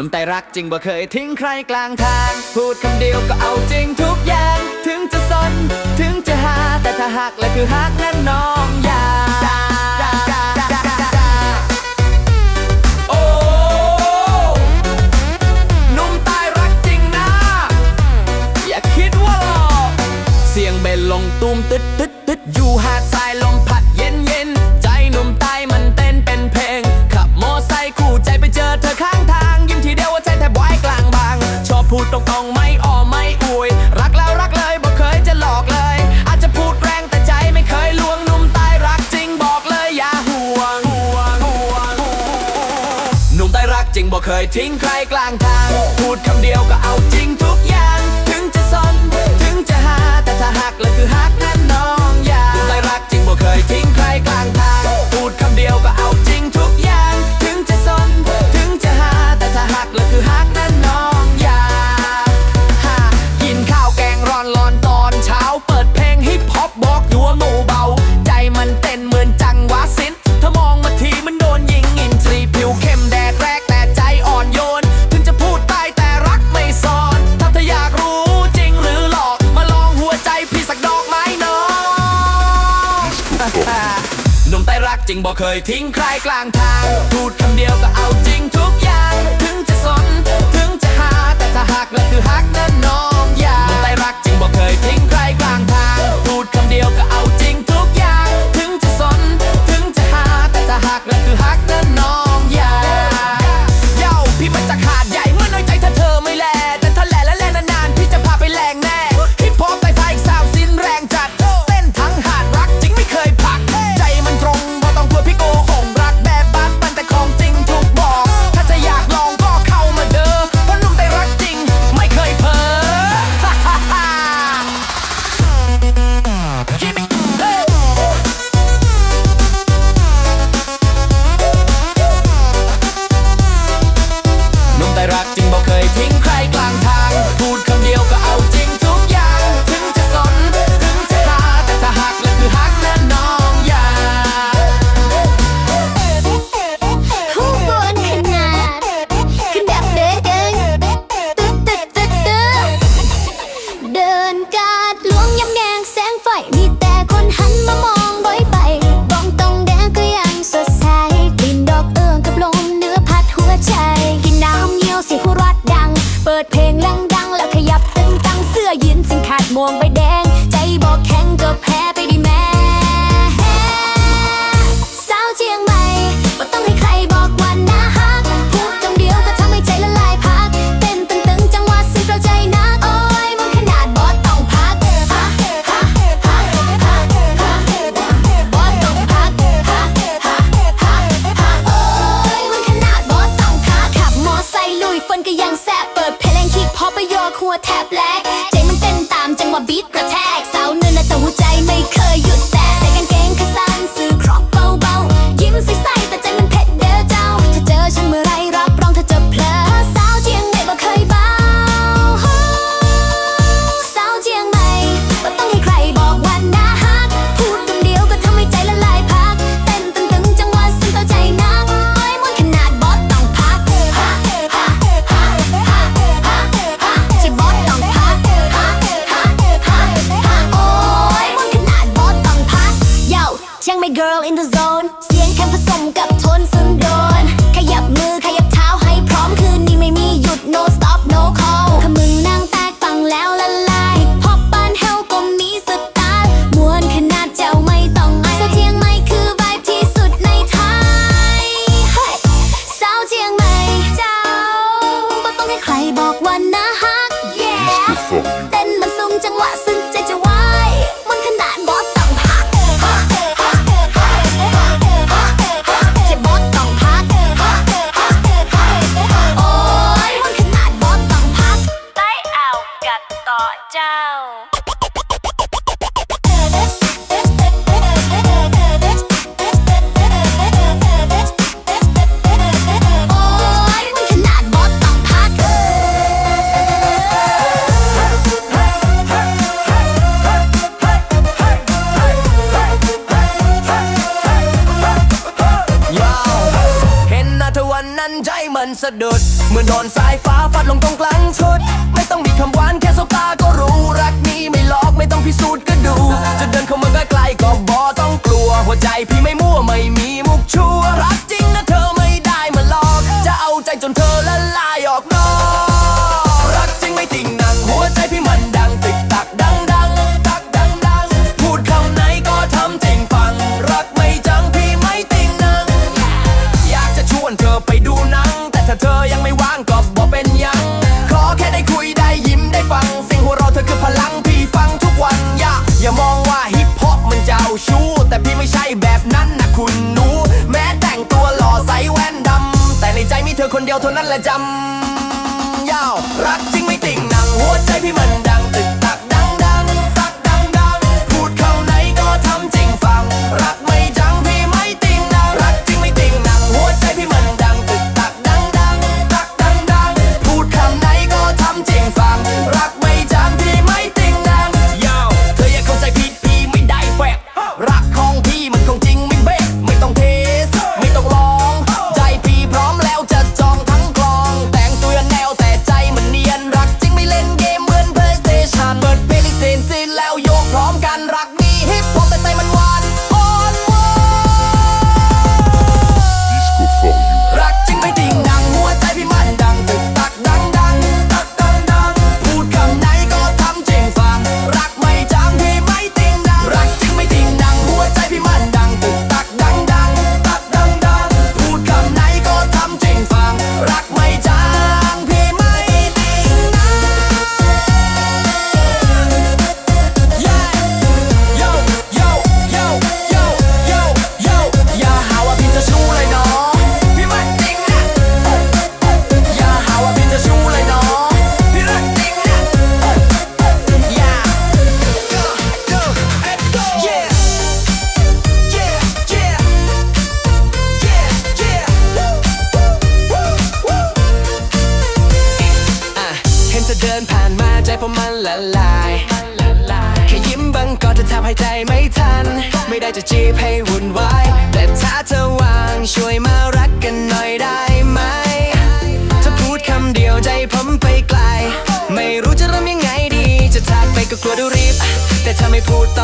นุ่มใจรักจริงบ่เคยทิ้งใครกลางทาง พูดคำเดียวก็เอาจริงทุกอย่าง ถึงจะสน ถึงจะหา แต่ถ้าหักและคือหักแน่นองอย่า ริงบ่เคยทิ้งใครกลางทาง พูดคำเดียวก็เอาจริงทุกอย่าง ถึงจะสน ถึงจะหา แต่ถ้าหักแล้วคือหักนั่นน้องอย่าใจรักจริงบ่เคยทิ้งใครกลางทาง พูดคำเดียวก็เอาจริงทุกอย่าง จริงบอกเคยทิ้งใครกลางทาง พูดคำเดียวก็เอาจริงทุกอย่าง ถึงจะสน ถึงจะหา แต่ถ้าหักนั่นคือหักแน่นอนอย่าใจรักจริงบอกเคยทิ้งใครกลางทาง พูดคำเดียวก็เอาจริงทุกอย่าง ถึงจะสน ถึงจะหา แต่ถ้าหักนั่นคือหัก ม่วงใบแดง ใจบอกแข็งก็แพ้ สะดุดเมื่อโดนสายฟ้าฟาดลงตรงกลางชุด ไม่ต้องมีคำหวานแค่สบตาก็รู้รักนี้ไม่หลอกไม่ต้องพิสูจน์ก็ดู จะเดินเข้ามาใกล้ก็บอต้องกลัว หัวใจพี่ไม่มั่วไม่มีมุกชัวรัก ชู้ แต่พี่ไม่ใช่แบบนั้นนะคุณหนูแม้แต่งตัวหล่อใส่แว่นดำ แต่ในใจมีเธอคนเดียวเท่านั้นแหละจำยาวรักจริงไม่ติ่งหนังหัวใจพี่มันดังตึกต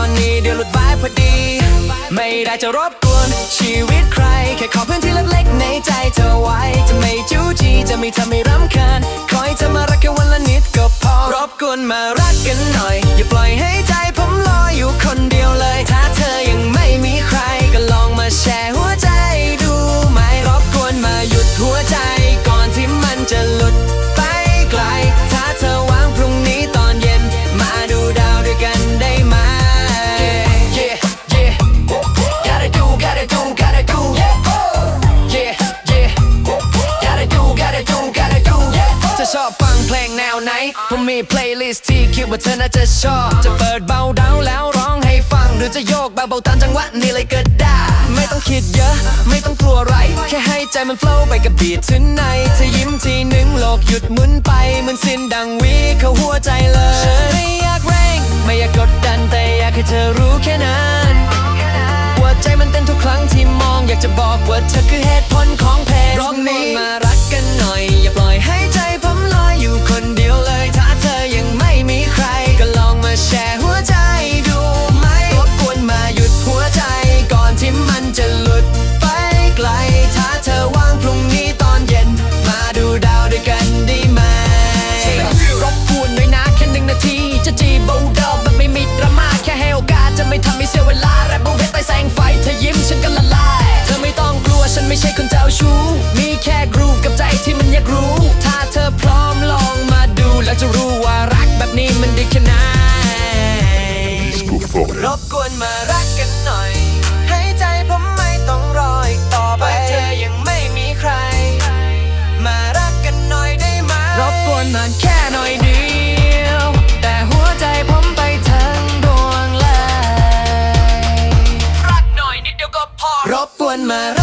อนนี้เดี๋ยวหลุดวายพอดี ไม่ได้จะรบกวนชีวิตใคร แค่ขอพื้นที่เล็กๆในใจเธอไว้ จะไม่จู้จี้จะไม่ทำให้รำคาญ คอยเธอมารักแค่วันละนิดก็พอ รบกวนมารักกันหน่อย อย่าปล่อยให้ใจผมลอยอยู่คนเดียวเลย ถ้าเธอยังไม่มีใครก็ลองมาแชร์หัวใจดูไหมรบกวนมาหยุดหัวใจ เพลงแนวไหนผมมี playlist ที่คิดว่าเธอน่าจะชอบ จะเปิดเบาดาวแล้วร้องให้ฟัง หรือจะโยกเบาๆตามจังหวะนี้เลยก็ได้ ไม่ต้องคิดเยอะ ไม่ต้องกลัวอะไร แค่ให้ใจมัน flow ไปกับบีททุนในเธอยิ้มทีหนึ่งโลกหยุดหมุนไปเหมันสิ้นดังวีเข้าหัวใจเลยฉันไม่อยากเร่ง ไม่อยากกดดันแต่อยากให้เธอรู้แค่นั้นว่าใจมันเต้นทุกครั้งที่มองอยากจะบอกว่าเธอคือเหตุผลของเพลงร้องนี้มารักกันหน่อย อย่าปล่อยให้ใจ ยวเลยถ้าเธอยังไม่มีใคร ก็ลองมาแชร์หัวใจดูไหมรบกวนมาหยุดหัวใจก่อนที่มันจะลุ รบกวนมารักกันหน่อย ให้ใจผมไม่ต้องรออีกต่อไปเธอยังไม่มีใคร มารักกันหน่อยได้ไหมรบกวนนานแค่หน่อยเดียว แต่หัวใจผมไปทั้งดวงเลยรักหน่อยนิดเดียวก็พอรบกวนมา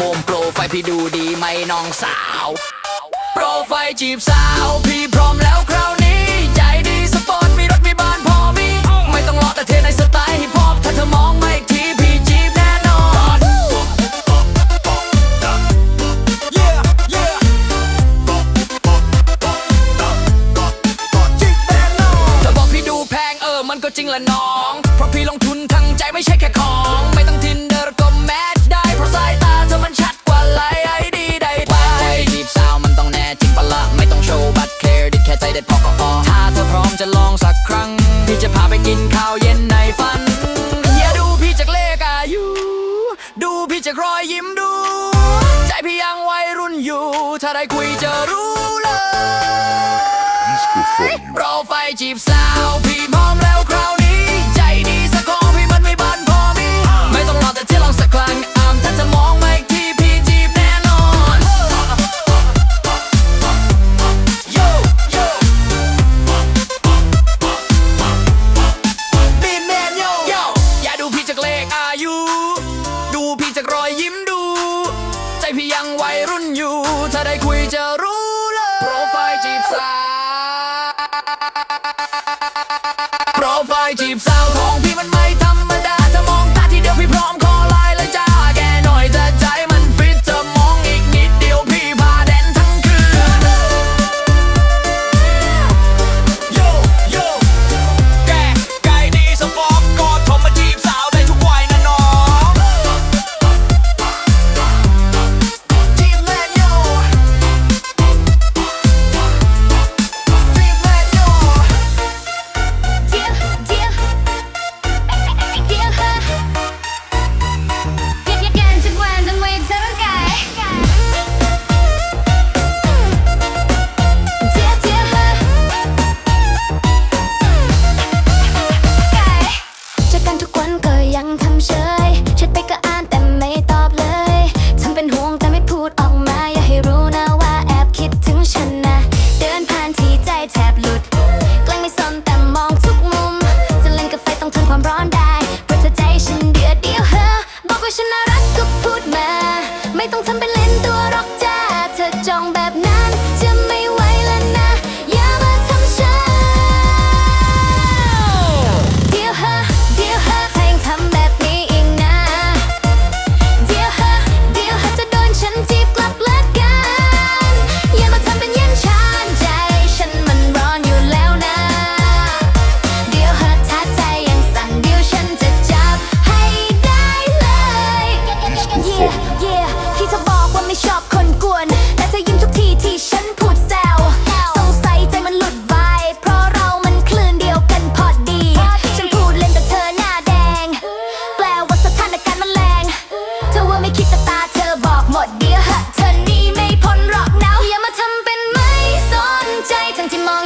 มุมโปรไฟล์พี่ดูดีไหมน้องสาว โปรไฟล์จีบสาว พี่พร้อมแล้วครับ Provide deep sound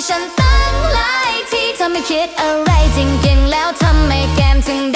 ฉันตั้งหลายที่เธอไม่คิดอะไรจริงๆแล้วทำไมแก้มถึง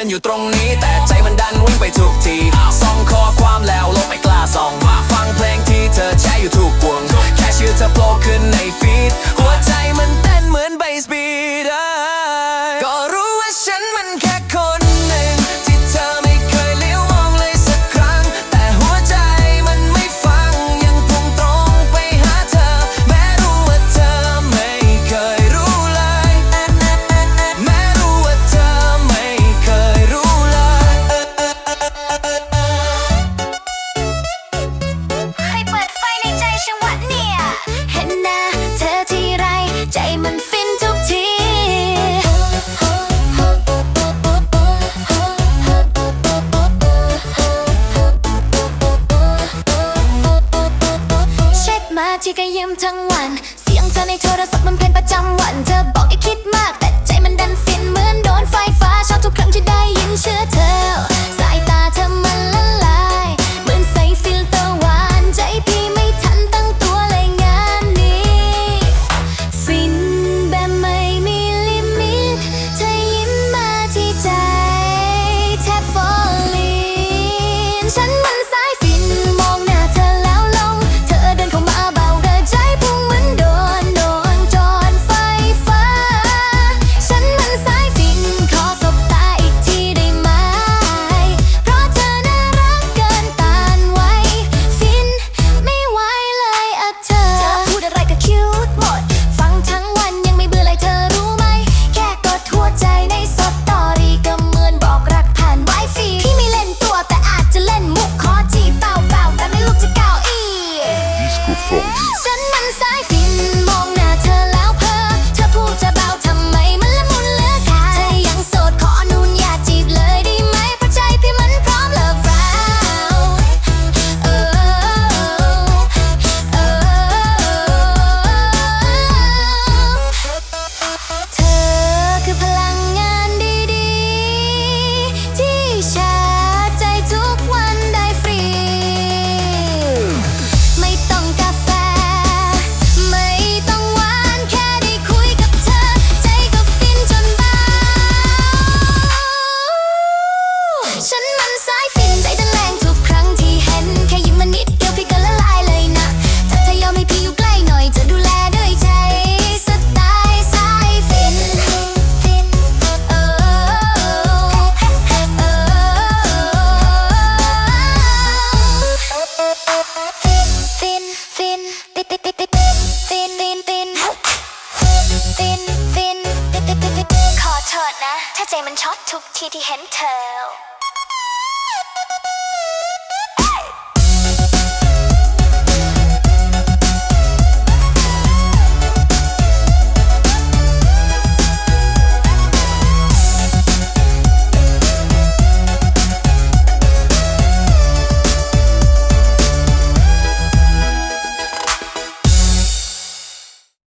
ฉันอยู่ตรงนี้แต่ใจมันดันวิ่งไปทุกทีส่องข้อความแล้วลบไม่กล้าส่อง ฟังเพลงที่เธอแช่อยู่ถูกวง แค่ชื่อเธอโผล่ขึ้น diamonds.